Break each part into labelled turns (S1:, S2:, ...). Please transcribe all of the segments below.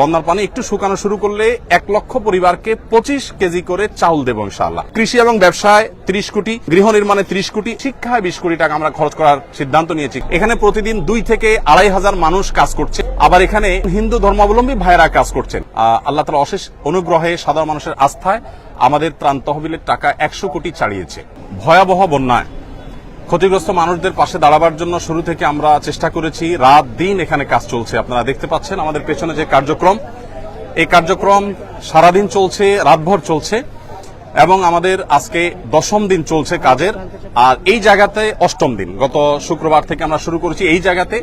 S1: বন্যার পানি একটু শুকানো শুরু করলে এক লক্ষ পরিবারকে পঁচিশ কেজি করে চাউল দেবো ইনশাআল্লাহ। কৃষি এবং ব্যবসায় ত্রিশ কোটি, গৃহ নির্মাণে ত্রিশ কোটি, শিক্ষায় বিশ কোটি টাকা আমরা খরচ করার সিদ্ধান্ত নিয়েছি। এখানে প্রতিদিন দুই থেকে আড়াই হাজার মানুষ কাজ করছে। আবার এখানে হিন্দু ধর্মাবলম্বী ভাইয়েরা কাজ করছেন। আল্লাহ তালা অশেষ অনুগ্রহে সাধারণ মানুষের আস্থায় আমাদের ত্রাণ তহবিলের টাকা একশো কোটি ছাড়িয়েছে ভয়াবহ বন্যায়। ক্ষতিগ্রস্ত মানুষদের পাশে দাঁড়াবার জন্য শুরু থেকে আমরা চেষ্টা করেছি। রাত দিন এখানে কাজ চলছে। আপনারা দেখতে পাচ্ছেন আমাদের পেছনে যে কার্যক্রম। এই কার্যক্রম সারাদিন চলছে, রাতভর চলছে এবং আমাদের আজকে দশম দিন চলছে কাজের। আর এই জায়গাতে অষ্টম দিন। গত শুক্রবার থেকে আমরা শুরু করেছি এই জায়গাতে।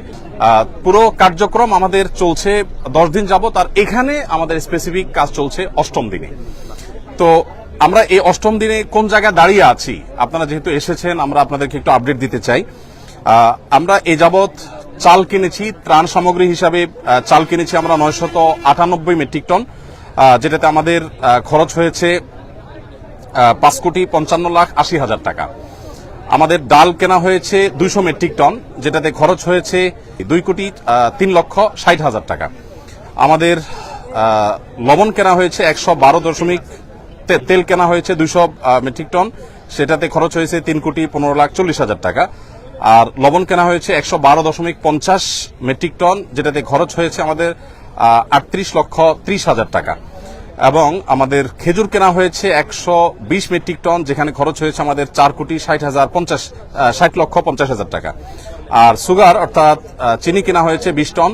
S1: পুরো কার্যক্রম আমাদের চলছে দশ দিন যাবত আর এখানে আমাদের স্পেসিফিক কাজ চলছে অষ্টম দিনে। তো আমরা এই অষ্টম দিনে কোন জায়গায় দাঁড়িয়ে আছি? আপনারা যেহেতু এসেছেন, আমরা আপনাদেরকে একটু আপডেট দিতে চাই। আমরা এ যাবৎ চাল কিনেছি, ত্রাণ সামগ্রী হিসাবে চাল কিনেছি আমরা নয়শত আটানব্বই মেট্রিক টন যেটাতে আমাদের খরচ হয়েছে পাঁচ কোটি পঞ্চান্ন লাখ আশি হাজার টাকা। আমাদের ডাল কেনা হয়েছে দুইশো মেট্রিক টন, যেটাতে খরচ হয়েছে দুই কোটি তিন লক্ষ ষাট হাজার টাকা। আমাদের লবণ কেনা হয়েছে একশো বারো দশমিক তেল কেনা হয়েছে দুইশো মেট্রিক টন। সেটাতে খরচ হয়েছে তিন কোটি পনেরো লাখ চল্লিশ হাজার টাকা। আর লবণ কেনা হয়েছে একশো বারো দশমিক পঞ্চাশ মেট্রিক টন, যেটাতে খরচ হয়েছে আমাদের আটত্রিশ লক্ষ ত্রিশ হাজার টাকা। এবং আমাদের খেজুর কেনা হয়েছে একশো বিশ মেট্রিক টন, যেখানে খরচ হয়েছে আমাদের চার কোটি ষাট হাজার পঞ্চাশ ষাট লক্ষ পঞ্চাশ হাজার টাকা। আর সুগার, অর্থাৎ চিনি কেনা হয়েছে বিশ টন,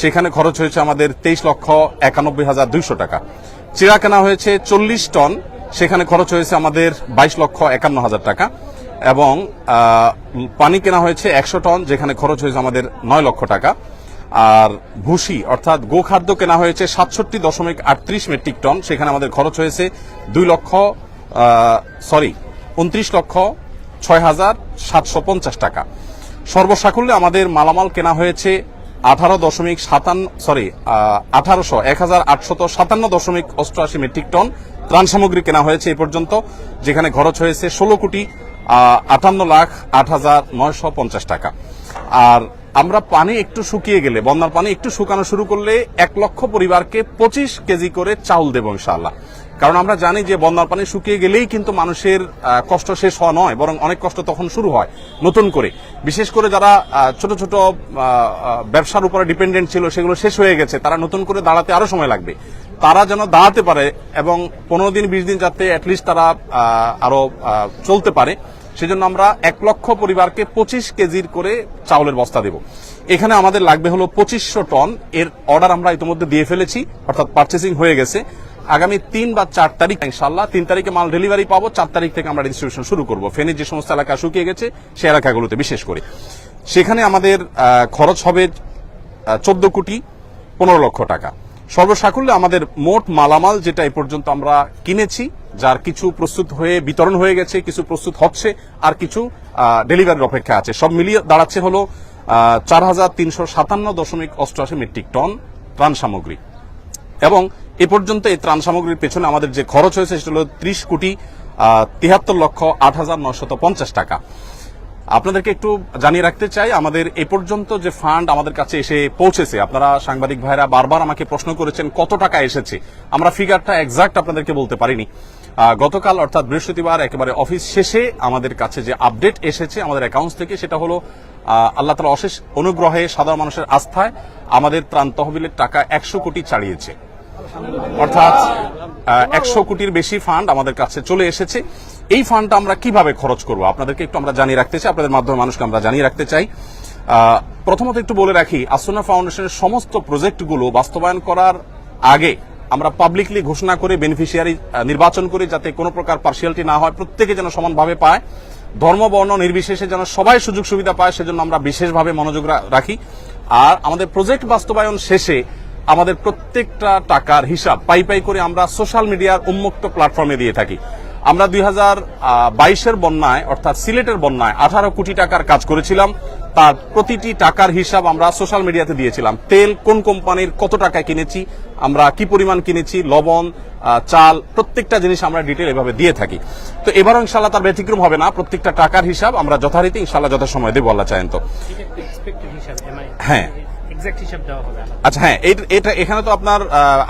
S1: সেখানে খরচ হয়েছে আমাদের তেইশ লক্ষ একানব্বই হাজার দুইশো টাকা। চিড়া কেনা হয়েছে চল্লিশ টন। সেখানে খরচ হয়েছে আমাদের বাইশ লক্ষ একান্ন হাজার টাকা। এবং পানি কেনা হয়েছে একশো টন, যেখানে খরচ হয়েছে আমাদের নয় লক্ষ টাকা। আর ভুসি, অর্থাৎ গোখাদ্য কেনা হয়েছে সাতষট্টি দশমিক আটত্রিশ মেট্রিক টন। সেখানে আমাদের খরচ হয়েছে দুই লক্ষ সরি, উনত্রিশ লক্ষ ছয় হাজার সাতশো পঞ্চাশ টাকা। সর্বসাকুল্যে আমাদের মালামাল কেনা হয়েছে আঠারো দশমিক সাতান্ন সরি আঠারোশো এক হাজার আটশত সাতান্ন দশমিক অষ্টআশি মেট্রিক টন ত্রাণ সামগ্রী কেনা হয়েছে এ পর্যন্ত, যেখানে খরচ হয়েছে ষোলো কোটি আটান্ন লাখ আট হাজার নয়শো পঞ্চাশ টাকা। আর আমরা পানি একটু শুকিয়ে গেলে, বন্যার পানি একটু শুকানো শুরু করলে এক লক্ষ পরিবারকে পঁচিশ কেজি করে চাউল দেব ইনশাআল্লাহ। কারণ আমরা জানি যে বন্যার পানি শুকিয়ে গেলেই কিন্তু মানুষের কষ্ট শেষ হওয়া নয়, বরং অনেক কষ্ট তখন শুরু হয় নতুন করে। বিশেষ করে যারা ছোট ছোট ব্যবসার উপরে ডিপেন্ডেন্ট ছিল, সেগুলো শেষ হয়ে গেছে, তারা নতুন করে দাঁড়াতে আরও সময় লাগবে। তারা যেন দাঁড়াতে পারে এবং পনেরো দিন, বিশ দিন যাতে অ্যাটলিস্ট তারা আরও চলতে পারে, সেজন্য আমরা এক লক্ষ পরিবারকে পঁচিশ কেজির করে চাউলের বস্তা দেব। এখানে আমাদের লাগবে হলো পঁচিশশো টন, এর অর্ডার আমরা ইতিমধ্যে দিয়ে ফেলেছি, অর্থাৎ পার্চেসিং হয়ে গেছে। আগামী তিন বা চার তারিখ ইনশাল্লাহ তিন তারিখে মাল ডেলিভারি পাবো, চার তারিখ থেকে আমরা ডিস্ট্রিবিউশন শুরু করব। ফেনীর যে সমস্ত এলাকা শুকিয়ে গেছে, সেই এলাকাগুলোতে বিশেষ করে। সেখানে আমাদের খরচ হবে চোদ্দ কোটি পনেরো লক্ষ টাকা। সর্বসাকুল্যে আমাদের মোট মালামাল যেটা এই পর্যন্ত আমরা কিনেছি, যার কিছু প্রস্তুত হয়ে বিতরণ হয়ে গেছে, কিছু প্রস্তুত হচ্ছে, আর কিছু ডেলিভারির অপেক্ষা আছে। সব মিলিয়ে দাঁড়াচ্ছে হলো চার হাজার তিনশো সাতান্ন দশমিক অষ্টআশি মেট্রিক টন ত্রাণ সামগ্রী। এবং এ পর্যন্ত এই ত্রাণ সামগ্রীর পেছনে আমাদের যে খরচ হয়েছে সেটা হলো ত্রিশ কোটি তিয়াত্তর লক্ষ আট হাজার নশত পঞ্চাশ টাকা। আপনাদেরকে একটু জানিয়ে রাখতে চাই, আমাদের এ পর্যন্ত যে ফান্ড আমাদের কাছে এসে পৌঁছেছে, আপনারা সাংবাদিক ভাইরা বারবার আমাকে প্রশ্ন করেছেন, কত টাকা এসেছে? আমরা ফিগারটা এক্সাক্ট আপনাদেরকে বলতে পারিনি। গতকাল অর্থাৎ বৃহস্পতিবার একেবারে অফিস শেষে আমাদের কাছে যে আপডেট এসেছে আমাদের অ্যাকাউন্টস থেকে, সেটা হলো আল্লাহ তালা অশেষ অনুগ্রহে সাধারণ মানুষের আস্থায় আমাদের ত্রাণ তহবিলের টাকা একশো কোটি ছাড়িয়েছে অর্থাৎ একশো কোটির বেশি ফান্ড আমাদের কাছে চলে এসেছে। এই ফান্ডটা আমরা কীভাবে খরচ করব? আপনাদেরকে একটু আমরা জানিয়ে রাখতে চাই, আপনাদের মাধ্যমে মানুষকে আমরা জানিয়ে রাখতে চাই। প্রথমত একটু বলে রাখি, আসুনা ফাউন্ডেশনের সমস্ত প্রজেক্টগুলো বাস্তবায়ন করার আগে আমরা পাবলিকলি ঘোষণা করে বেনিফিশিয়ারি নির্বাচন করি যাতে কোনো প্রকার পার্সিয়ালিটি না হয়, প্রত্যেকে যেন সমানভাবে পায়। ধর্ম, বর্ণ নির্বিশেষে যেন সবাই সুযোগ সুবিধা পায়, সেজন্য আমরা বিশেষভাবে মনোযোগ রাখি। আর আমাদের প্রজেক্ট বাস্তবায়ন শেষে আমাদের প্রত্যেকটা টাকার হিসাব পাই পাই করে আমরা সোশ্যাল মিডিয়ার উন্মুক্ত প্ল্যাটফর্মে দিয়ে থাকি। আমরা দুই হাজার বাইশের বন্যায় অর্থাৎ সিলেটের বন্যায় আঠারো কোটি টাকার কাজ করেছিলাম। তার প্রতিটি টাকার হিসাব আমরা সোশ্যাল মিডিয়াতে দিয়েছিলাম। তেল কোন কোম্পানির কত টাকায় কিনেছি আমরা কি পরিমাণ কিনেছি লবণ চাল প্রত্যেকটা জিনিস আমরা ডিটেল এভাবে দিয়ে থাকি। তো এবারও ইনশাল্লাহ তার ব্যতিক্রম হবে না। প্রত্যেকটা টাকার হিসাব আমরা যথারীতি ইনশাল্লাহ যথাসময় দেবো আল্লাহ চায়েন তো হ্যাঁ।
S2: এক্সাক্ট হিসাব দেওয়া হবে
S1: আচ্ছা হ্যাঁ এটা এখানে তো আপনার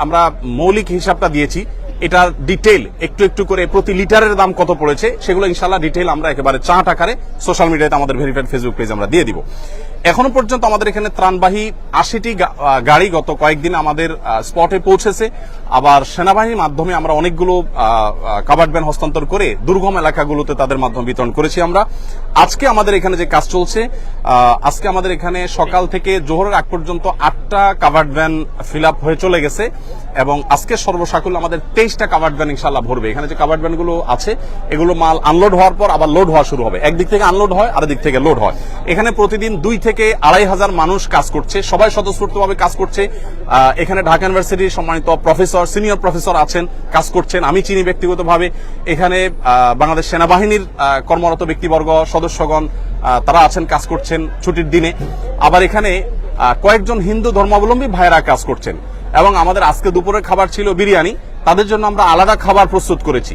S1: আমরা মৌলিক হিসাবটা দিয়েছি। এটার ডিটেল একটু একটু করে প্রতি লিটারের দাম কত পড়েছে, সেগুলো ইনশাল্লাহ ডিটেল আমরা একেবারে চাট আকারে সোশ্যাল মিডিয়াতে আমাদের ভেরিফাইড ফেসবুক পেজ আমরা দিয়ে দিব। এখনও পর্যন্ত আমাদের এখানে ত্রাণবাহী আশিটি গাড়ি গত কয়েকদিন আমাদের স্পটে পৌঁছেছে। আবার সেনাবাহিনীর মাধ্যমে আমরা অনেকগুলো কাভার্ড ভ্যান হস্তান্তর করে দুর্গম এলাকাগুলোতে তাদের মাধ্যমে বিতরণ করেছি আমরা। আজকে আমাদের এখানে যে কাজ চলছে আজকে আমাদের এখানে সকাল থেকে জোহরের আগ পর্যন্ত আটটা কাভার্ড ভ্যান ফিল আপ হয়ে চলে গেছে এবং আজকে সর্বসাকুল আমাদের তেইশটা কাভার্ড ভ্যান ইনশাল্লাহ ভরবে। এখানে যে কাভার্ড ভ্যানগুলো আছে, এগুলো মাল আনলোড হওয়ার পর আবার লোড হওয়া শুরু হবে। একদিক থেকে আনলোড হয় আর দিক থেকে লোড হয়। এখানে প্রতিদিন দুই থেকে আড়াই হাজার মানুষ কাজ করছে, সবাই স্বতঃস্ফূর্তভাবে কাজ করছে। এখানে ঢাকা ইউনিভার্সিটির সম্মানিত প্রফেসর, সিনিয়র প্রফেসর আছেন, কাজ করছেন। আমি চিনি ব্যক্তিগতভাবে। এখানে বাংলাদেশ সেনাবাহিনীর কর্মরত ব্যক্তিবর্গ, সদস্যগণ তারা আছেন, কাজ করছেন ছুটির দিনে। আবার এখানে কয়েকজন হিন্দু ধর্মাবলম্বী ভাইয়েরা কাজ করছেন। এবং আমাদের আজকে দুপুরের খাবার ছিল বিরিয়ানি। তাদের জন্য আমরা আলাদা খাবার প্রস্তুত করেছি।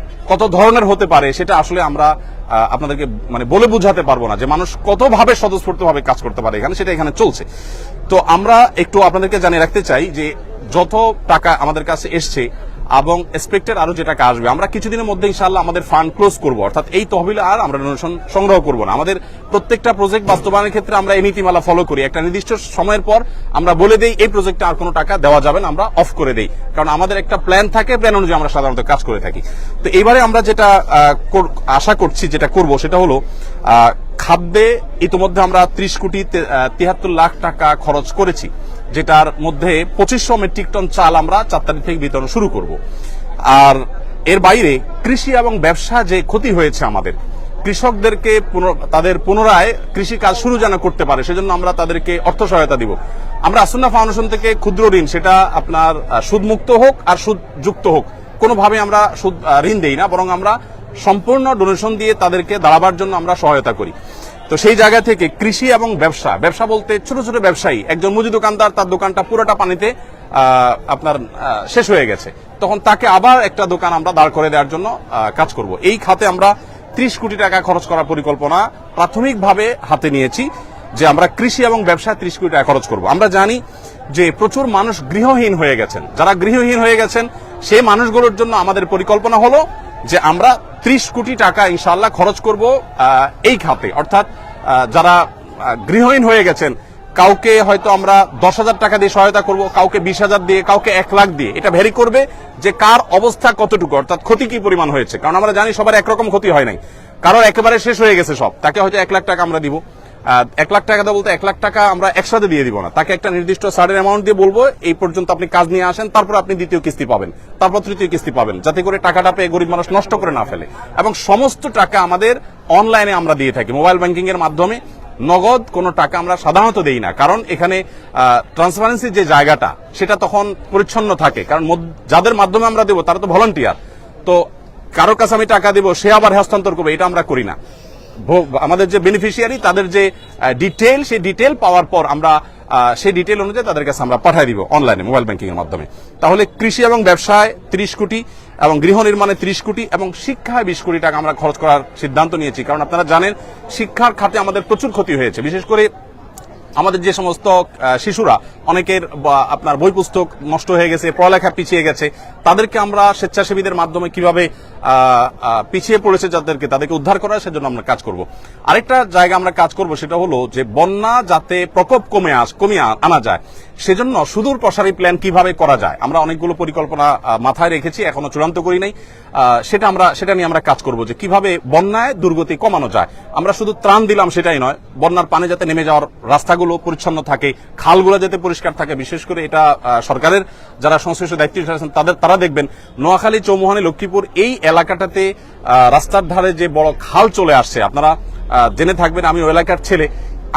S1: কত ধরনের হতে পারে সেটা আসলে আমরা আপনাদেরকে মানে বলে বুঝাতে পারব না যে মানুষ কতভাবে স্বতঃস্ফূর্তভাবে কাজ করতে পারে এখানে, সেটা এখানে চলছে। তো আমরা একটু আপনাদেরকে জানিয়ে রাখতে চাই যে যত টাকা আমাদের কাছে এসছে এবং এক্সপেক্টেড আরও যে টাকা আসবে। আমরা কিছুদিনের মধ্যে ইনশাআল্লাহ আমাদের ফান্ড ক্লোজ করব। অর্থাৎ এই তহবিল আর আমরা ডোনেশন সংগ্রহ করব না। আমাদের প্রত্যেকটা প্রজেক্ট বাস্তবায়নের ক্ষেত্রে আমরা এই নীতিমালা ফলো করি। একটা নির্দিষ্ট সময়ের পর আমরা বলে দেই, এই প্রজেক্টে আর কোনো টাকা দেওয়া যাবে না, আমরা অফ করে দেই। কারণ আমাদের একটা প্ল্যান থাকে প্ল্যান অনুযায়ী আমরা সাধারণত কাজ করে থাকি। তো এবারে আমরা যেটা আশা করছি যেটা করব সেটা হলো খাদ্যে ইতিমধ্যে আমরা ত্রিশ কোটি তিয়াত্তর লাখ টাকা খরচ করেছি। যেটার মধ্যে পঁচিশশো মেট্রিক টন চাল আমরা চার তারিখ থেকে বিতরণ শুরু করব। আর এর বাইরে কৃষি এবং ব্যবসা যে ক্ষতি হয়েছে আমাদের, কৃষকদেরকে তাদের পুনরায় কৃষি কাজ শুরু যেন করতে পারে, সেজন্য আমরা তাদেরকে অর্থ সহায়তা দিব। আমরা আসুন্না ফাউন্ডেশন থেকে ক্ষুদ্র ঋণ, সেটা আপনার সুদমুক্ত হোক আর সুদযুক্ত হোক, কোনোভাবে আমরা সুদ ঋণ দেই না, বরং আমরা সম্পূর্ণ ডোনেশন দিয়ে তাদেরকে দাঁড়াবার জন্য আমরা সহায়তা করি। তো সেই জায়গা থেকে কৃষি এবং ব্যবসা ব্যবসা বলতে ছোট ছোট ব্যবসায়ী, একজন মুদি দোকানদার, তার দোকানটা পুরোটা পানিতে আপনার শেষ হয়ে গেছে। তখন তাকে আবার একটা দোকান আমরা দাঁড় করে দেওয়ার জন্য কাজ করব। এই খাতে আমরা ত্রিশ কোটি টাকা খরচ করার পরিকল্পনা প্রাথমিকভাবে হাতে নিয়েছি যে আমরা কৃষি এবং ব্যবসায় ত্রিশ কোটি টাকা খরচ করব। আমরা জানি যে প্রচুর মানুষ গৃহহীন হয়ে গেছেন। যারা গৃহহীন হয়ে গেছেন সেই মানুষগুলোর জন্য আমাদের পরিকল্পনা হলো যে আমরা ত্রিশ কোটি টাকা ইনশাল্লাহ খরচ করব এই খাতে। অর্থাৎ যারা গৃহহীন হয়ে গেছেন, কাউকে হয়তো আমরা দশ হাজার টাকা দিয়ে সহায়তা করব, কাউকে বিশ হাজার দিয়ে, কাউকে এক লাখ দিয়ে। এটা ভেরি করবে যে কার অবস্থা কতটুকু, অর্থাৎ ক্ষতি কি পরিমাণ হয়েছে। কারণ আমরা জানি সবার একরকম ক্ষতি হয় নাই। কারোর একেবারে শেষ হয়ে গেছে সব। তাকে হয়তো এক লাখ টাকা আমরা দিব। এক লাখ টাকা বলতে এক লাখ টাকা আমরা একসাথে দিয়ে দিব না। তাকে একটা নির্দিষ্ট সার্টেন অ্যামাউন্ট দিয়ে বলব, এই পর্যন্ত আপনি কাজ নিয়ে আসেন, তারপর আপনি দ্বিতীয় কিস্তি পাবেন, তারপর তৃতীয় কিস্তি পাবেন, যাতে করে টাকাটা পেয়ে গরিব মানুষ নষ্ট করে না ফেলে। এবং সমস্ত টাকা আমাদের অনলাইনে আমরা দিয়ে থাকি মোবাইল ব্যাংকিং এর মাধ্যমে। নগদ কোনো টাকা আমরা সাধারণত দেই না, কারণ এখানে ট্রান্সপারেন্সি যে জায়গাটা, সেটা তখন পরিচ্ছন্ন থাকে। কারণ যাদের মাধ্যমে আমরা দেবো, তারা তো ভলান্টিয়ার তো কারোর কাছে আমি টাকা দেবো, সে আবার হস্তান্তর করবে, এটা আমরা করি না। আমাদের যে বেনিফিশিয়ারি তাদের যে ডিটেল সেই ডিটেল পাওয়ার পর আমরা সেই ডিটেল অনুযায়ী তাদের কাছে আমরা পাঠিয়ে দিব অনলাইনে মোবাইল ব্যাংকিং এর মাধ্যমে। তাহলে কৃষি এবং ব্যবসায় ত্রিশ কোটি এবং গৃহ নির্মাণে ত্রিশ কোটি এবং শিক্ষায় বিশ কোটি টাকা আমরা খরচ করার সিদ্ধান্ত নিয়েছি। কারণ আপনারা জানেন, শিক্ষার খাতে আমাদের প্রচুর ক্ষতি হয়েছে। বিশেষ করে আমাদের যে সমস্ত শিশুরা, অনেকের আপনার বই পুস্তক নষ্ট হয়ে গেছে, পড়ালেখা পিছিয়ে গেছে, তাদেরকে আমরা স্বেচ্ছাসেবীদের মাধ্যমে কীভাবে পিছিয়ে পড়েছে যাদেরকে, তাদেরকে উদ্ধার করা, সেজন্য আমরা কাজ করব। আরেকটা জায়গা আমরা কাজ করব, সেটা হলো যে বন্যা যাতে প্রকোপ কমে আস, কমিয়ে আনা যায়, সেজন্য সুদূর প্রসারী প্ল্যান কীভাবে করা যায়, আমরা অনেকগুলো পরিকল্পনা মাথায় রেখেছি, এখনও চূড়ান্ত করি নাই সেটা আমরা, সেটা নিয়ে আমরা কাজ করব যে কীভাবে বন্যায় দুর্গতি কমানো যায়। আমরা শুধু ত্রাণ দিলাম সেটাই নয়, বন্যার পানি যাতে নেমে যাওয়ার রাস্তাগুলো পরিচ্ছন্ন থাকে, খালগুলো যাতে পরিষ্কার থাকে, বিশেষ করে এটা সরকারের যারা সংশ্লিষ্ট দায়িত্ব আছেন, তাদের, তারা দেখবেন, নোয়াখালী, চৌমুহানি, লক্ষ্মীপুর এই এলাকাটাতে রাস্তার ধারে যে বড় খাল চলে আসছে, আপনারা জেনে থাকবেন, আমি ওই এলাকার ছেলে।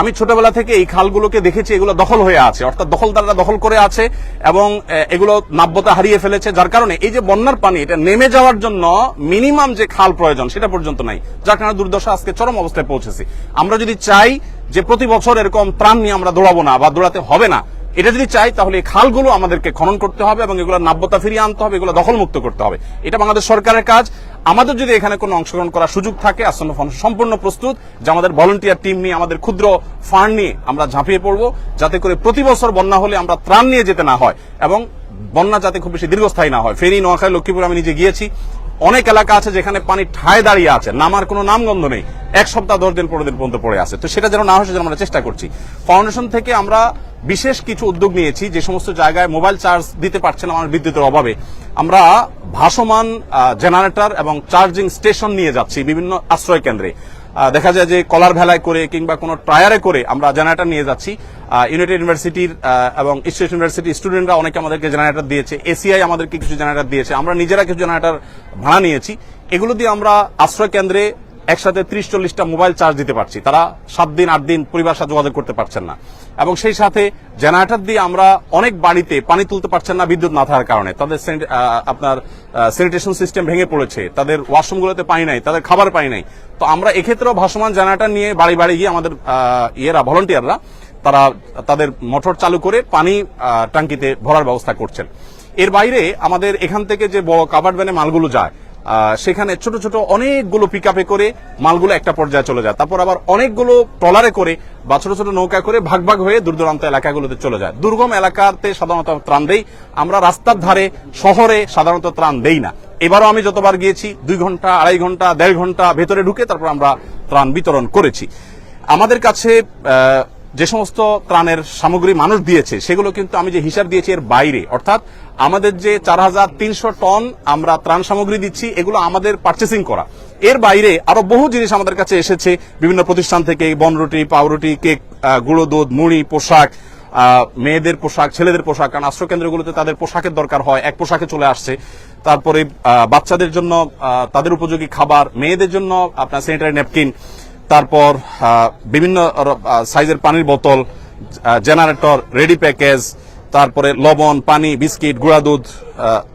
S1: আমি ছোটবেলা থেকে এই খালগুলোকে দেখেছি, এগুলো দখল হয়ে আছে, অর্থাৎ দখলদাররা দখল করে আছে এবং এগুলো নাব্যতা হারিয়ে ফেলেছে, যার কারণে এই যে বন্যার পানি, এটা নেমে যাওয়ার জন্য মিনিমাম যে খাল প্রয়োজন, সেটা পর্যন্ত নাই। যার কারণে দুর্দশা আজকে চরম অবস্থায় পৌঁছেছে। আমরা যদি চাই যে প্রতি বছর এরকম ত্রাণ নিয়ে আমরা দৌড়াবো না বা দৌড়াতে হবে না। এটা যদি চাই, তাহলে এই খালগুলো আমাদেরকে খনন করতে হবে এবং এগুলো নাব্যতা ফিরিয়ে আনতে হবে, এগুলো দখলমুক্ত করতে হবে। এটা বাংলাদেশ সরকারের কাজ। আমাদের যদি এখানে কোনো অংশগ্রহণ করার সুযোগ থাকে, আসন্ন ফাউন্ডেশন সম্পূর্ণ প্রস্তুত, যে আমাদের ভলেন্টিয়ার টিম নিয়ে, আমাদের ক্ষুদ্র ফান্ড নিয়ে আমরা ঝাঁপিয়ে পড়ব, যাতে করে প্রতি বছর বন্যা হলে আমরা ত্রাণ নিয়ে যেতে না হয় এবং বন্যা যাতে খুব বেশি দীর্ঘস্থায়ী না হয়। ফেনী, নোয়াখালী, লক্ষ্মীপুর আমি নিজে গিয়েছি। অনেক এলাকা আছে যেখানে পানি ঠায় দাঁড়িয়ে আছে। নামার কোনো নামগন্ধ নেই। এক সপ্তাহ দশ দিন, পনেরো দিন পর্যন্ত পড়ে আছে। তো সেটা যেন না হয় সেজন্য আমরা চেষ্টা করছি। ফাউন্ডেশন থেকে আমরা বিশেষ কিছু উদ্যোগ নিয়েছি। যে সমস্ত জায়গায় মোবাইল চার্জ দিতে পারছে না আমার বিদ্যুতের অভাবে। আমরা ভাসমান জেনারেটর এবং চার্জিং স্টেশন নিয়ে যাচ্ছি বিভিন্ন আশ্রয় কেন্দ্রে। দেখা যায় যে কলার ভেলায় করে কিংবা কোনো টায়ারে করে আমরা জেনারেটর নিয়ে যাচ্ছি। ইউনাইটেড ইউনিভার্সিটির এবং ইস্ট ইউনিভার্সিটি স্টুডেন্টরা অনেকে আমাদেরকে জেনারেটর দিয়েছে। এসিআই আমাদেরকে কিছু জেনারেটর দিয়েছে। আমরা নিজেরা কিছু জেনারেটর ভাড়া নিয়েছি। এগুলো দিয়ে আমরা আশ্রয় কেন্দ্রে একসাথে ত্রিশ চল্লিশটা মোবাইল চার্জ দিতে পারছি। তারা সাত দিন, আট দিন পরিবার সাথে যোগাযোগ করতে পারছেন না। এবং সেই সাথে জেনারেটর দিয়ে আমরা অনেক বাড়িতে পানি তুলতে পারছেন না বিদ্যুৎ না থাকার কারণে। তাদের আপনার স্যানিটেশন সিস্টেম ভেঙে পড়েছে। তাদের ওয়াশরুমগুলোতে পানি নাই, তাদের খাবার পানি নাই। তো আমরা এক্ষেত্রেও ভাসমান জেনারেটর নিয়ে বাড়ি বাড়ি গিয়ে আমাদের ইয়েরা ভলান্টিয়াররা তারা তাদের মোটর চালু করে পানি আহ, টাঙ্কিতে ভরার ব্যবস্থা করছেন। এর বাইরে আমাদের এখান থেকে যে বড় কাভার্ড ভ্যানে মালগুলো যায় সেখানে ছোট ছোট অনেকগুলো পিক করে মালগুলো একটা পর্যায়ে চলে যায়। তারপর আবার অনেকগুলো ট্রলারে করে বা ছোট ছোট নৌকা করে ভাগ ভাগ হয়ে দূর দূরান্ত এলাকাগুলোতে চলে যায়। দুর্গম এলাকাতে সাধারণত ত্রাণ দেই। আমরা রাস্তার ধারে শহরে সাধারণত ত্রাণ দেই না। এবারও আমি যতবার গিয়েছি দুই ঘণ্টা আড়াই ঘণ্টা দেড় ঘণ্টা ভেতরে ঢুকে তারপর আমরা ত্রাণ বিতরণ করেছি। আমাদের কাছে যে সমস্ত ত্রাণের সামগ্রী মানুষ দিয়েছে, সেগুলো কিন্তু আমি যে হিসাব দিয়েছি এর বাইরে। অর্থাৎ আমাদের যে চার হাজার তিনশো টন আমরা ত্রাণ সামগ্রী দিচ্ছি, এগুলো আমাদের পার্চেসিং করা। এর বাইরে আরও বহু জিনিস আমাদের কাছে এসেছে। বিভিন্ন প্রতিষ্ঠান থেকে বনরুটি পাউরুটি কেক গুঁড়ো দুধ, মুড়ি, পোশাক মেয়েদের পোশাক, ছেলেদের পোশাক, কারণ আশ্রয় কেন্দ্রগুলোতে তাদের পোশাকের দরকার হয়, এক পোশাকে চলে আসছে। তারপরে বাচ্চাদের জন্য তাদের উপযোগী খাবার, মেয়েদের জন্য আপনার স্যানিটারি ন্যাপকিন তারপর বিভিন্ন সাইজের পানির বোতল জেনারেটর রেডি প্যাকেজ তারপরে লবণ, পানি, বিস্কিট, গুঁড়া দুধ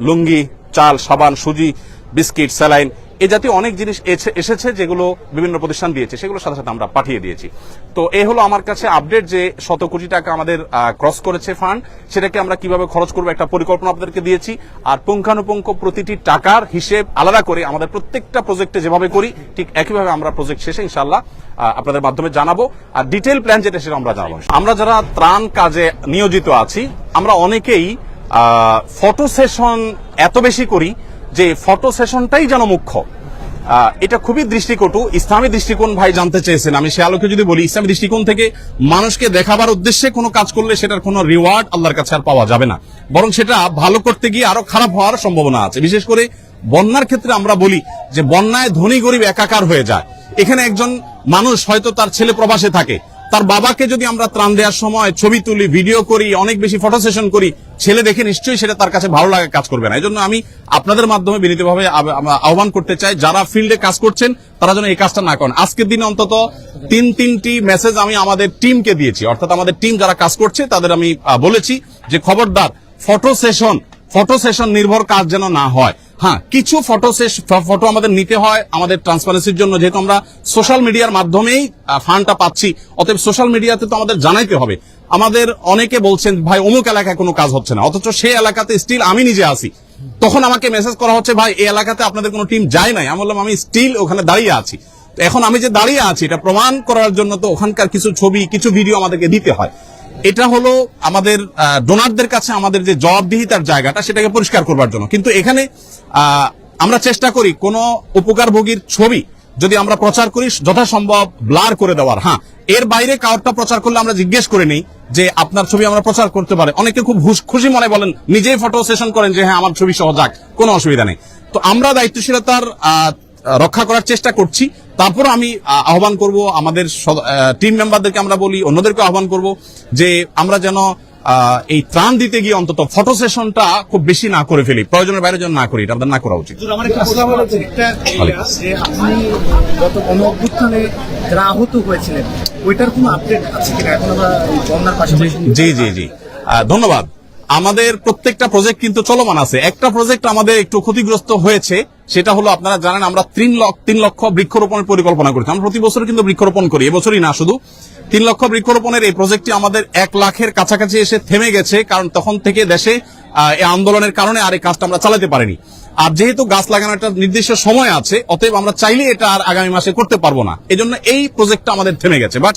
S1: লুঙ্গি, চাল, সাবান, সুজি, বিস্কিট, স্যালাইন এ জাতীয় অনেক জিনিস এসে- এসেছে যেগুলো বিভিন্ন প্রতিষ্ঠান দিয়েছে সেগুলো সাথে সাথে আমরা পাঠিয়ে দিয়েছি। তো এই হলো আমার কাছে আপডেট যে শত কোটি টাকা আমাদের ক্রস করেছে ফান্ড সেটাকে আমরা কীভাবে খরচ করব একটা পরিকল্পনা আপনাদেরকে দিয়েছি। আর পুঙ্খানুপুঙ্খ প্রতিটি টাকার হিসেব আলাদা করে আমাদের প্রত্যেকটা প্রজেক্টে যেভাবে করি, ঠিক একইভাবে আমরা প্রজেক্ট শেষে ইনশাল্লাহ আপনাদের মাধ্যমে জানাব। আর ডিটেল প্ল্যান যেটা সেটা আমরা জানাব। আমরা যারা ত্রাণ কাজে নিয়োজিত আছি, আমরা অনেকেই ফটো সেশন এত বেশি করি যে ফটো সেশনটাই যেন মুখ্য। এটা খুবই দৃষ্টিকটু, ইসলামী দৃষ্টিকোণ ভাই জানতে চেয়েছেন। আমি সে আলোকে যদি বলি, ইসলামী দৃষ্টিকোণ থেকে মানুষকে দেখাবার উদ্দেশ্যে কোনো কাজ করলে সেটার কোনো রিওয়ার্ড আল্লাহর কাছে আর পাওয়া যাবে না। বরং সেটা ভালো করতে গিয়ে আরও খারাপ হওয়ার সম্ভাবনা আছে। বিশেষ করে বন্যার ক্ষেত্রে আমরা বলি যে, বন্যায় ধনী গরিব একাকার হয়ে যায়। এখানে একজন মানুষ হয়তো তার ছেলে প্রবাসে থাকে। তার বাবাকে যদি আমরা ত্রাণ দেওয়ার সময় ছবি তুলি ভিডিও করি, অনেক বেশি ফটো সেশন করি ছেলে দেখে নিশ্চয়ই সেটা তার কাছে ভালো লাগে কাজ করবে না। এই জন্য আমি আপনাদের মাধ্যমে বিনীতভাবে আহ্বান করতে চাই, যারা ফিল্ডে কাজ করছেন, তারা যেন এই কাজটা না করেন। আজকের দিনে অন্তত তিন, তিনটি মেসেজ আমি আমাদের টিমকে দিয়েছি। অর্থাৎ আমাদের টিম যারা কাজ করছে, তাদের আমি বলেছি যে খবরদার ফটো সেশন ফটো সেশন নির্ভর কাজ যেন না হয়। হ্যাঁ কিছু ফটো ফটো আমাদের নিতে হয় আমাদের ট্রান্সপারেন্সির জন্য, যেহেতু আমরা সোশ্যাল মিডিয়ার মাধ্যমেই ফান্ডটা পাচ্ছি। অতএব সোশ্যাল মিডিয়াতে তো আমাদের জানাইতে হবে। আমাদের অনেকে বলছেন, ভাই, অমুক এলাকায় কোনো কাজ হচ্ছে না। অথচ সেই এলাকাতে স্টিল আমি নিজে আসি তখন আমাকে মেসেজ করা হচ্ছে, ভাই, এই এলাকাতে আপনাদের কোনো টিম যায় নাই। আমি বললাম, আমি স্টিল ওখানে দাঁড়িয়ে আছি। এখন আমি যে দাঁড়িয়ে আছি, এটা প্রমাণ করার জন্য তো ওখানকার কিছু ছবি, কিছু ভিডিও আমাদেরকে দিতে হয়। এটা হলো আমাদের ডোনারদের কাছে আমাদের যে জবাবদিহিতার জায়গাটা, সেটাকে পরিষ্কার করবার জন্য। কিন্তু এখানে আমরা চেষ্টা করি কোন উপকারভোগীর ছবি যদি আমরা প্রচার করি, যথাসম্ভব ব্লার করে দেওয়ার। হ্যাঁ এর বাইরে কাউরটা প্রচার করলে আমরা জিজ্ঞেস করে নেই যে আপনার ছবি আমরা প্রচার করতে পারে। অনেকে খুব খুশি মনে বলেন, নিজেই ফটো সেশন করেন যে হ্যাঁ আমার ছবি সহ যাক, কোনো অসুবিধা নেই। তো আমরা দায়িত্বশীলতার রক্ষা করার চেষ্টা করছি। তারপর আমি আহ্বান করব আমাদের টিম মেম্বারদেরকে আমরা বলি অন্যদেরকে আহ্বান করব যে আমরা যেন এই ত্রাণ দিতে গিয়ে অন্তত ফটো সেশনটা খুব বেশি না করে ফেলি প্রয়োজনের বাইরে যেন না করি এটা আমাদের না করা উচিত। জি জি জি। ধন্যবাদ। আমাদের প্রত্যেকটা প্রজেক্ট কিন্তু চলমান আছে। একটা প্রজেক্ট আমাদের একটু ক্ষতিগ্রস্ত হয়েছে, সেটা হলো আপনারা জানেন আমরা তিন লক্ষ তিন লক্ষ বৃক্ষরোপণের পরিকল্পনা করছি। আমরা প্রতি বছর কিন্তু বৃক্ষরোপণ করি, এবছরই না শুধু। তিন লক্ষ বৃক্ষরোপণের এই প্রজেক্টটি আমাদের এক লাখের কাছাকাছি এসে থেমে গেছে, কারণ তখন থেকে দেশে এই আন্দোলনের কারণে আর এই কাজটা আমরা চালাতে পারিনি। আর যেহেতু গাছ লাগানোর একটা নির্দিষ্ট সময় আছে, অতএব আমরা চাইলে এটা আর আগামী মাসে করতে পারব না। এজন্য এই প্রজেক্টটা আমাদের থেমে গেছে। বাট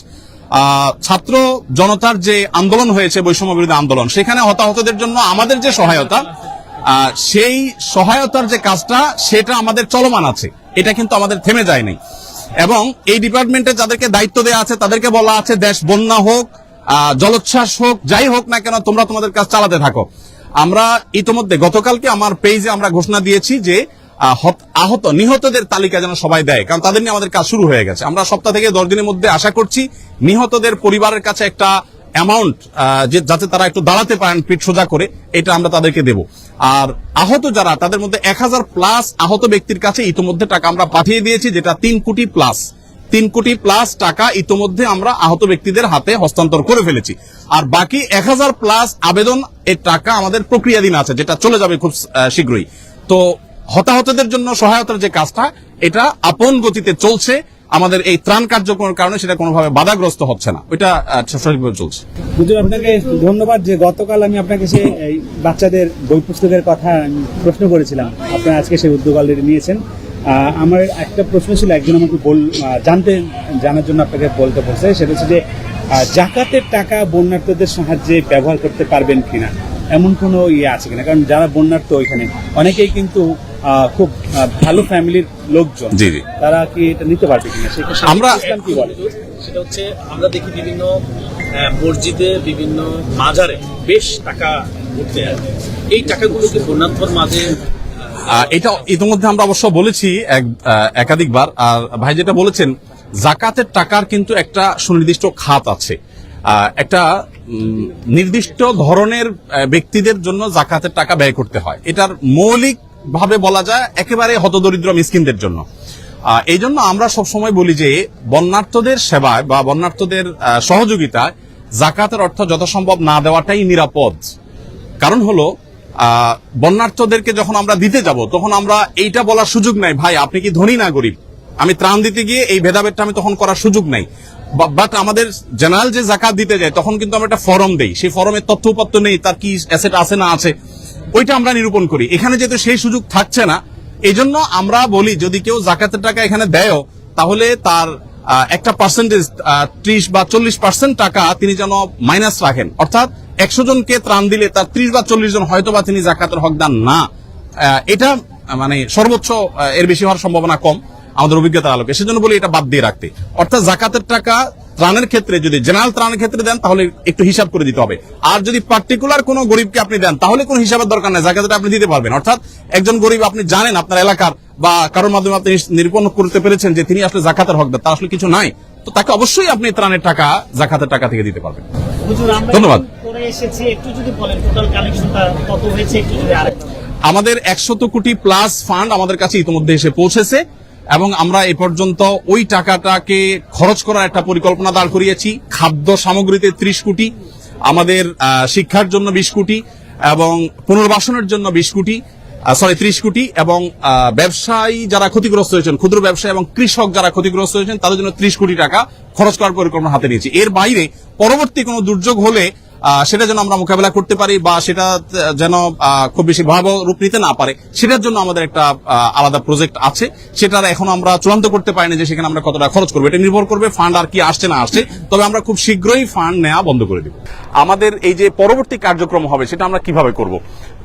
S1: ছাত্র জনতার যে আন্দোলন হয়েছে, বৈষম্য বিরোধী আন্দোলন, সেখানে হতাহতদের জন্য আমাদের যে সহায়তা সেই সহায়তার যে কাজটা, সেটা আমাদের চলমান আছে। এটা কিন্তু আমাদের থেমে যায় নাই। এবং এই ডিপার্টমেন্টে যাদেরকে দায়িত্ব দেওয়া আছে, তাদেরকে বলা আছে, দেশ, বন্যা হোক জলোচ্ছ্বাস হোক, যাই হোক না কেন, তোমরা তোমাদের কাজ চালাতে থাকো। আমরা ইতোমধ্যে, গতকালকে আমার পেজে আমরা ঘোষণা দিয়েছি যে আহত নিহতদের তালিকা যেন সবাই দেয়, কারণ তাদের নিয়ে আমাদের কাজ শুরু হয়ে গেছে। আমরা সপ্তাহ থেকে দশ দিনের মধ্যে আশা করছি নিহতদের পরিবারের কাছে একটা অ্যামাউন্ট যে যাতে তারা একটু দাঁড়াতে পারেন, পিঠ সোজা করে, এটা আমরা তাদেরকে দেব। আর আহত যারা, তাদের মধ্যে এক হাজার প্লাস আহত ব্যক্তির কাছে ইতোমধ্যে টাকা আমরা পাঠিয়ে দিয়েছি, যেটা তিন কোটি প্লাস তিন কোটি প্লাস টাকা ইতোমধ্যে আমরা আহত ব্যক্তিদের হাতে হস্তান্তর করে ফেলেছি। আর বাকি এক হাজার প্লাস আবেদন, এর টাকা আমাদের প্রক্রিয়াধীন আছে, যেটা চলে যাবে খুব শীঘ্রই। তো হতাহতদের জন্য সহায়তার যে কাজটা, এটা আপন গতিতে চলছে। আমাদের এই ত্রাণ কার্যক্রমের কারণে সেটা কোনোভাবে বাধাগ্রস্ত হচ্ছে না। ওইটা সঠিকভাবে চলছে।
S3: হুজুর আপনাকে ধন্যবাদ যে গতকাল আমি আপনাকে এই বাচ্চাদের বই পুস্তকের কথা প্রশ্ন করেছিলাম। আপনারা আজকে সেই উদ্যোগ অলরেডি নিয়েছেন। আমার একটা প্রশ্ন ছিল, একজন আমাকে বল জানতে, জানার জন্য আপনাকে বলতে বলছে। সেটা হচ্ছে যে জাকাতের টাকা বন্যার্থদের সাহায্যে ব্যবহার করতে পারবেন কিনা? এমন কোনো ইয়ে আছে কিনা? কারণ যারা বন্যার্থ ওইখানে, অনেকেই কিন্তু খুব ভালো ফ্যামিলির লোকজন
S1: জি, জি।
S3: তারা কি এটা নিতে পারবে কিনা?
S1: আমরা-
S3: ইসলাম কি বলে?
S4: সেটা হচ্ছে আমরা দেখি বিভিন্ন মসজিদে বিভিন্ন মাজারে বেশ টাকা ঘুরতে এই টাকাগুলোকে বন্যাত্মর মাঝে
S1: এটা ইতিমধ্যে আমরা অবশ্য বলেছি এক একাধিকবার। আর ভাই যেটা বলেছেন জাকাতের টাকার কিন্তু একটা সুনির্দিষ্ট খাত আছে। একটা নির্দিষ্ট ধরনের ব্যক্তিদের জন্য জাকাতের টাকা ব্যয় করতে হয়। এটার মৌলিক ভাবে বলা যায় একেবারে হতদরিদ্র মিসকিনদের জন্য। এই জন্য আমরা সবসময় বলি যে, বন্যার্থদের সেবায় বা বন্যার্থদের সহযোগিতায় জাকাতের অর্থ যথাসম্ভব না দেওয়াটাই নিরাপদ। কারণ হলো বন্যার্থদেরকে যখন আমরা দিতে যাব, তখন আমরা এইটা বলার সুযোগ নাই, ভাই, আপনি কি ধনী না গরিব? আমি ত্রাণ দিতে গিয়ে এই ভেদাভেদটা আমি তখন করার সুযোগ নাই। বাট আমাদের জেনারেল যে জাকাত দিতে যায়, তখন কিন্তু আমরা একটা ফরম দেই। সেই ফরমের তথ্য উপাত্ত নেই, তার কি অ্যাসেট আছে না আছে। ওইটা আমরা নিরূপণ করি। এখানে যেহেতু সেই সুযোগ থাকছে না এই জন্য আমরা বলি, যদি কেউ জাকাতের টাকা এখানে দেয় তাহলে তার একটা পার্সেন্টেজ ত্রিশ বা চল্লিশ পার্সেন্ট টাকা তিনি যেন মাইনাস রাখেন। অর্থাৎ একশো জনকে ত্রাণ দিলে তার ত্রিশ বা চল্লিশ জন হয়তো বা তিনি জাকাতের হকদার না। এটা মানে সর্বোচ্চ এর বেশি হওয়ার সম্ভাবনা কম আমাদের অভিজ্ঞতার আলোকে। সেজন্য বলি এটা বাদ দিয়ে রাখতে। অর্থাৎ জাকাতের টাকা ত্রাণের ক্ষেত্রে যদি জেনারেল ত্রাণের ক্ষেত্রে দেন তাহলে একটু হিসাব করে দিতে হবে। আর যদি পার্টিকুলার কোনো গরিবকে আপনি দেন তাহলে কোনো হিসাবের দরকার নেই জাকাতটা আপনি দিতে পারবেন। অর্থাৎ একজন গরিব আপনি জানেন আপনার এলাকার বা কারোর মাধ্যমে আপনি নিরূপণ করতে পেরেছেন যে তিনি আসলে জাকাতের হকদার তার আসলে কিছু নাই। তো তাকে অবশ্যই আপনি ত্রাণের টাকা জাকাতের টাকা থেকে দিতে পারবেন। ধন্যবাদ। আমাদের একশত কোটি প্লাস ফান্ড আমাদের কাছে ইতিমধ্যে এসে পৌঁছেছে। এবং আমরা এ পর্যন্ত ওই টাকাটাকে খরচ করার একটা পরিকল্পনা দাঁড় করিয়েছি। খাদ্য সামগ্রীতে ত্রিশ কোটি, আমাদের শিক্ষার জন্য বিশ কোটি এবং পুনর্বাসনের জন্য বিশ কোটি সরি ত্রিশ কোটি এবং ব্যবসায়ী যারা ক্ষতিগ্রস্ত হয়েছেন, ক্ষুদ্র ব্যবসায়ী এবং কৃষক যারা ক্ষতিগ্রস্ত হয়েছেন, তাদের জন্য ত্রিশ কোটি টাকা খরচ করার পরিকল্পনা হাতে নিয়েছি। এর বাইরে পরবর্তী কোনো দুর্যোগ হলে সেটা যেন আমরা মোকাবেলা করতে পারি বা সেটা যেন খুব বেশি ভয়াবহ রূপ নিতে না পারে। সেটার জন্য আমাদের একটা আলাদা প্রজেক্ট আছে। সেটার এখন আমরা চূড়ান্ত করতে পারিনি যে সেখানে আমরা কতটা খরচ করব। এটা নির্ভর করবে ফান্ড আর কি আসছে না আসছে। তবে আমরা খুব শীঘ্রই ফান্ড নেওয়া বন্ধ করে দেব। আমাদের এই যে পরবর্তী কার্যক্রম হবে, সেটা আমরা কীভাবে করব?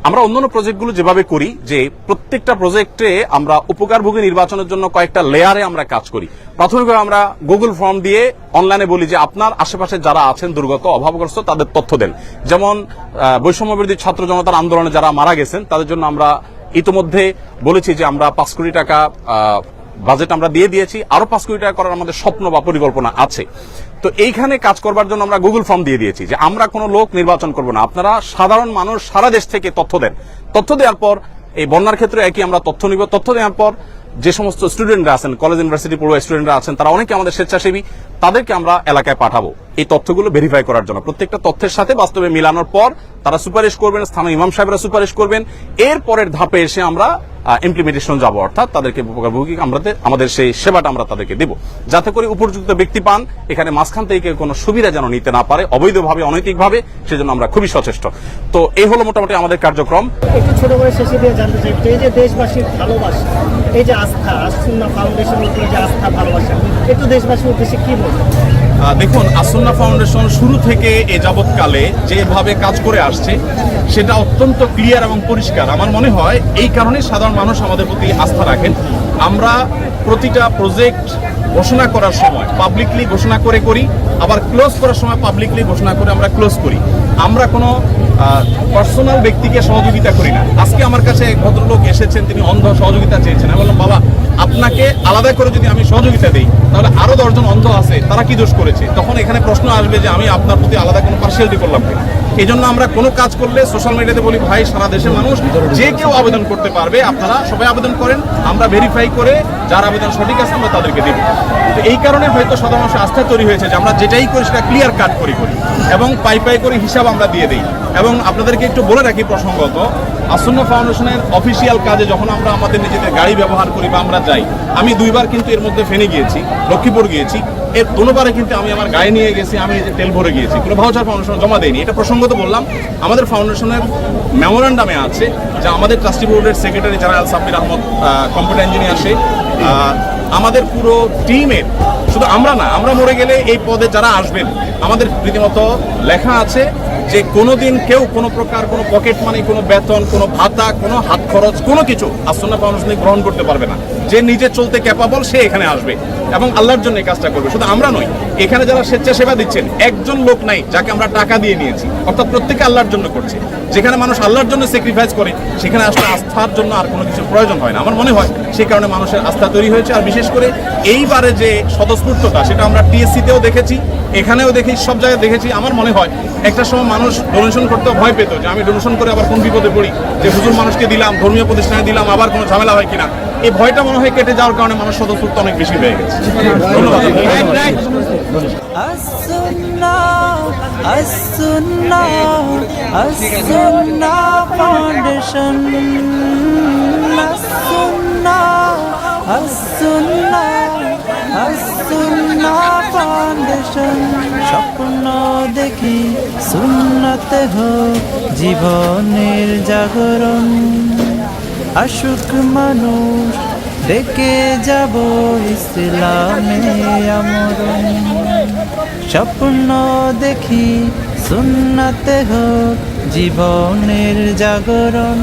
S1: আমরা অন্যান্য প্রজেক্টগুলো যেভাবে করি যে প্রত্যেকটা প্রজেক্টে আমরা উপকারভোগী নির্বাচনের জন্য কয়েকটা লেয়ারে আমরা কাজ করি। প্রাথমিকভাবে আমরা গুগল ফর্ম দিয়ে অনলাইনে বলি যে আপনার আশেপাশে যারা আছেন দুর্গত অভাবগ্রস্ত তাদের তথ্য দেন। যেমন আহ, বৈষম্য বিরোধী ছাত্র জনতার আন্দোলনে যারা মারা গেছেন তাদের জন্য আমরা ইতোমধ্যে বলেছি যে আমরা পাঁচ কোটি টাকা বাজেট আমরা দিয়ে দিয়েছি। আরও পাঁচ কোটি টাকা করার আমাদের স্বপ্ন বা পরিকল্পনা আছে। তো এইখানে কাজ করবার জন্য আমরা গুগল ফর্ম দিয়ে দিয়েছি যে আমরা কোনো লোক নির্বাচন করব না। আপনারা সাধারণ মানুষ সারা দেশ থেকে তথ্য দেন। তথ্য দেওয়ার পর, এই বন্যার ক্ষেত্রে একই আমরা তথ্য নিব। তথ্য দেওয়ার পর, যে সমস্ত স্টুডেন্টরা আছেন কলেজ ইউনিভার্সিটি পড়ুয়া স্টুডেন্টরা আছেন, তারা অনেকে আমাদের স্বেচ্ছাসেবী, তাদেরকে আমরা এলাকায় পাঠাবো। এই তথ্যগুলো ভেরিফাই করার জন্য। প্রত্যেকটা তথ্যের সাথে বাস্তবে মিলানোর পর তারা সুপারিশ করবেন স্থানীয় ইমাম সাহেবরা সুপারিশ করবেন। এর পরের ধাপে এসে আমরা ইমপ্লিমেন্টেশন যাব অর্থাৎ তাদেরকে উপকারভোগী আমরা আমাদের সেই সেবাটা আমরা তাদেরকে দেব। যাতে করে উপযুক্ত ব্যক্তি পান এখানে মাঝখান থেকে কোনো সুবিধা যেন নিতে না পারে অবৈধভাবে অনৈতিকভাবে সেজন্য আমরা খুবই সচেষ্ট। তো এই হলো মোটামুটি আমাদের কার্যক্রম।
S5: একটু ছোট করে শেষে দিয়ে জানতে চাই এই যে দেশবাসীর ভালোবাসা এই যে আস্থা আসুন্না ফাউন্ডেশনের উপরে যে আস্থা ভালোবাসা একটু দেশবাসীর উদ্দেশ্যে কি বলবেন?
S1: আহ, দেখুন, আসন্না ফাউন্ডেশন শুরু থেকে এ যাবৎকালে যেভাবে কাজ করে আসছে, সেটা অত্যন্ত ক্লিয়ার এবং পরিষ্কার। আমার মনে হয় এই কারণে সাধারণ মানুষ আমাদের প্রতি আস্থা রাখেন। আমরা প্রতিটা প্রজেক্ট ঘোষণা করার সময় পাবলিকলি ঘোষণা করে করি, আবার ক্লোজ করার সময় পাবলিকলি ঘোষণা করে আমরা ক্লোজ করি। আমরা কোনো পার্সোনাল ব্যক্তিকে সহযোগিতা করি না। আজকে আমার কাছে এক ভদ্রলোক এসেছেন, তিনি অন্ধ সহযোগিতা চেয়েছেন। আমি বললাম, বাবা, আপনাকে আলাদা করে যদি আমি সহযোগিতা দিই, তাহলে আরও দশজন অন্ধ আছে তারা কি দোষ করেছে? তখন এখানে প্রশ্ন আসবে যে আমি আপনার প্রতি আলাদা কোনো পার্সিয়ালিটি করলাম কিনা। এই জন্য আমরা কোনো কাজ করলে সোশ্যাল মিডিয়াতে বলি, ভাই, সারা দেশের মানুষ যে কেউ আবেদন করতে পারবে, আপনারা সবাই আবেদন করেন, আমরা ভেরিফাই করে যার আবেদন সঠিক আছে আমরা তাদেরকে দেব। তো এই কারণে হয়তো সাধারণ মানুষের আস্থা তৈরি হয়েছে যে আমরা যেটাই করি সেটা ক্লিয়ার কাট করি করি। এবং পাই পাই করে হিসাব আমরা দিয়ে দিই। এবং আপনাদেরকে একটু বলে রাখি প্রসঙ্গত, আসন্ন ফাউন্ডেশনের অফিসিয়াল কাজে যখন আমরা আমাদের নিজেদের গাড়ি ব্যবহার করি বা আমরা যাই, আমি দুইবার কিন্তু এর মধ্যে ফেনে গিয়েছি, লক্ষ্মীপুর গিয়েছি। এর কোনোবারে কিন্তু আমি আমার গায়ে নিয়ে গেছি, আমি যে তেল ভরে গিয়েছি, কোনো ভাউচার ফাউন্ডেশন জমা দেয়নি। এটা প্রসঙ্গত বললাম, আমাদের ফাউন্ডেশনের মেমোরান্ডামে আছে যে আমাদের ট্রাস্টি বোর্ডের secretary general Sabbir Ahmed computer engineer সে আমাদের পুরো টিমের শুধু আমরা না, আমরা মরে গেলে এই পদে যারা আসবেন, আমাদের রীতিমতো লেখা আছে যে কোনোদিন কেউ কোনো প্রকার কোনো পকেট মানি, কোনো বেতন, কোনো ভাতা, কোনো হাত খরচ, কোনো কিছু আসন্না ফাউন্ডেশন গ্রহণ করতে পারবে না। যে নিজে চলতে ক্যাপাবল সে এখানে আসবে এবং আল্লাহর জন্য এই কাজটা করবে। শুধু আমরা নই, এখানে যারা স্বেচ্ছাসেবা দিচ্ছেন, একজন লোক নাই যাকে আমরা টাকা দিয়ে নিয়েছি, অর্থাৎ প্রত্যেকে আল্লাহর জন্য করছে। যেখানে মানুষ আল্লাহর জন্য স্যাক্রিফাইস করে, সেখানে আসলে আস্থার জন্য আর কোনো কিছুর প্রয়োজন হয় না। আমার মনে হয় সেই কারণে মানুষের আস্থা তৈরি হয়েছে। আর বিশেষ করে এইবারে যে স্বতঃস্ফূর্ততা, সেটা আমরা টিএসসিতেও দেখেছি, এখানেও দেখি সব জায়গায় দেখেছি। আমার মনে হয় একটা সময় মানুষ ডোনেশন করতে ভয় পেত যে আমি ডোনেশন করে আবার কোন বিপদে পড়ি? যে হুজুর মানুষকে দিলাম, ধর্মীয় প্রতিষ্ঠানে দিলাম, আবার কোনো ঝামেলা হয় কিনা? এই ভয়টা মনে হয় কেটে যাওয়ার কারণে মানুষ সদস্যত্ব অনেক বেশি হয়ে গেছে। ধন্যবাদ।
S6: ফাউন্ডেশন। স্বপ্ন দেখি সুন্নতে হোক, জীবনের জাগরণ। আসুক মানুষ ডেকে যাব ইসলামে আমর স্বপ্ন দেখি সুন্নতে হোক, জীবনের জাগরণ।